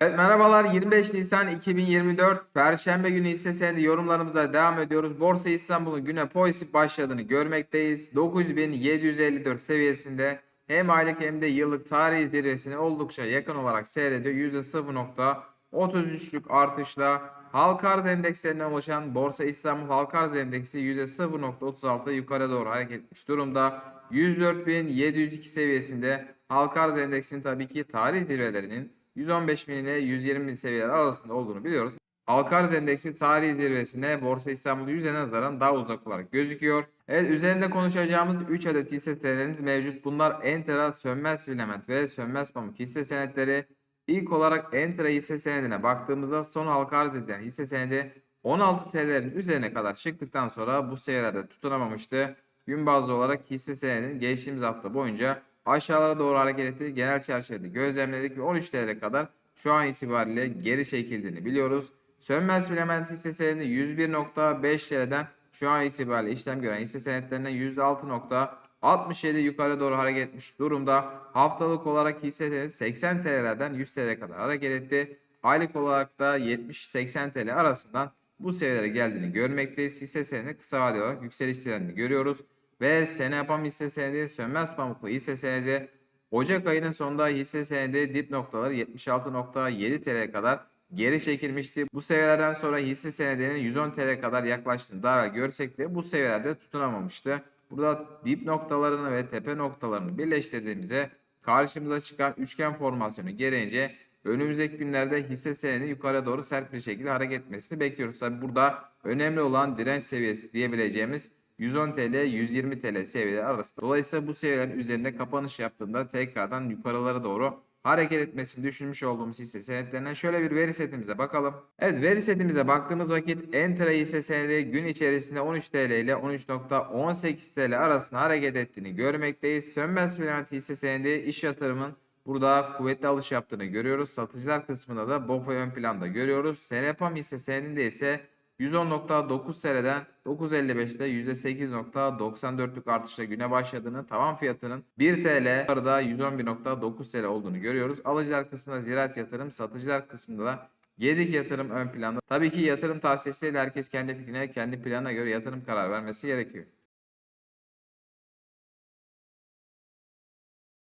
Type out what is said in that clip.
Evet merhabalar 25 Nisan 2024 Perşembe günü hisse senedi yorumlarımıza devam ediyoruz. Borsa İstanbul'un güne pozitif başladığını görmekteyiz. 9754 seviyesinde hem aylık hem de yıllık tarihi zirvesine oldukça yakın olarak seyrediyor. %0.33'lük artışla halka arz endekslerinden oluşan Borsa İstanbul halka arz endeksi %0.36 yukarı doğru hareket etmiş durumda. 104.702 seviyesinde halka arz endeksinin tabii ki tarih zirvelerinin 115 bin ile 120 bin seviyeler arasında olduğunu biliyoruz. Halka arz endeksi tarihi zirvesine Borsa İstanbul 100'e nazaran daha uzak olarak gözüküyor. Evet üzerinde konuşacağımız 3 adet hisse senetlerimiz mevcut. Bunlar Enter'a, Sönmez Filament ve Sönmez Pamuk hisse senetleri. İlk olarak Enter'a hisse senedine baktığımızda son halka arz edilen hisse senedi 16 TL'lerin üzerine kadar çıktıktan sonra bu seviyelerde tutunamamıştı. Gün bazlı olarak hisse senedinin geçtiğimiz hafta boyunca aşağılara doğru hareket ettiği genel çerçevede gözlemledik ve 13 TL'ye kadar şu an itibariyle geri çekildiğini biliyoruz. Sönmez filament hisse senedi 101.5 TL'den şu an itibariyle işlem gören hisse senetlerine 106.67 yukarı doğru hareket etmiş durumda. Haftalık olarak hisse senedi 80 TL'lerden 100 TL'ye kadar hareket etti. Aylık olarak da 70-80 TL arasından bu seviyelere geldiğini görmekteyiz. Hisse senedi kısa vadeli olarak yükseliş trendini görüyoruz. Ve Senepam hisse senedi, Sönmez Pamuklu hisse senedi Ocak ayının sonunda hisse senedi dip noktaları 76.7 TL'ye kadar geri çekilmişti. Bu seviyelerden sonra hisse senedinin 110 TL'ye kadar yaklaştığını daha evvel görsek de bu seviyelerde tutunamamıştı. Burada dip noktalarını ve tepe noktalarını birleştirdiğimizde karşımıza çıkan üçgen formasyonu gereğince önümüzdeki günlerde hisse senedi yukarı doğru sert bir şekilde hareket etmesini bekliyoruz. Tabi burada önemli olan direnç seviyesi diyebileceğimiz 110 TL 120 TL seviyeler arasında. Dolayısıyla bu seviyelerin üzerinde kapanış yaptığında tekrardan yukarılara doğru hareket etmesini düşünmüş olduğumuz hisse senetlerine şöyle bir veri setimize bakalım. Evet veri setimize baktığımız vakit Entra hisse senedi gün içerisinde 13 TL ile 13.18 TL arasında hareket ettiğini görmekteyiz. Sönmez Finans hisse senedi iş yatırımın Burada kuvvetli alış yaptığını görüyoruz. Satıcılar kısmında da BOFA ön planda görüyoruz. Senepam hisse senedinde ise 110.9 TL'den 9.55'te %8.94'lük artışla güne başladığını, tavan fiyatının 1 TL yukarıda 111.9 TL olduğunu görüyoruz. Alıcılar kısmında ziraat yatırım, satıcılar kısmında da Gedik yatırım ön planda. Tabii ki yatırım tavsiyesiyle herkes kendi fikrine, kendi planına göre yatırım karar vermesi gerekiyor.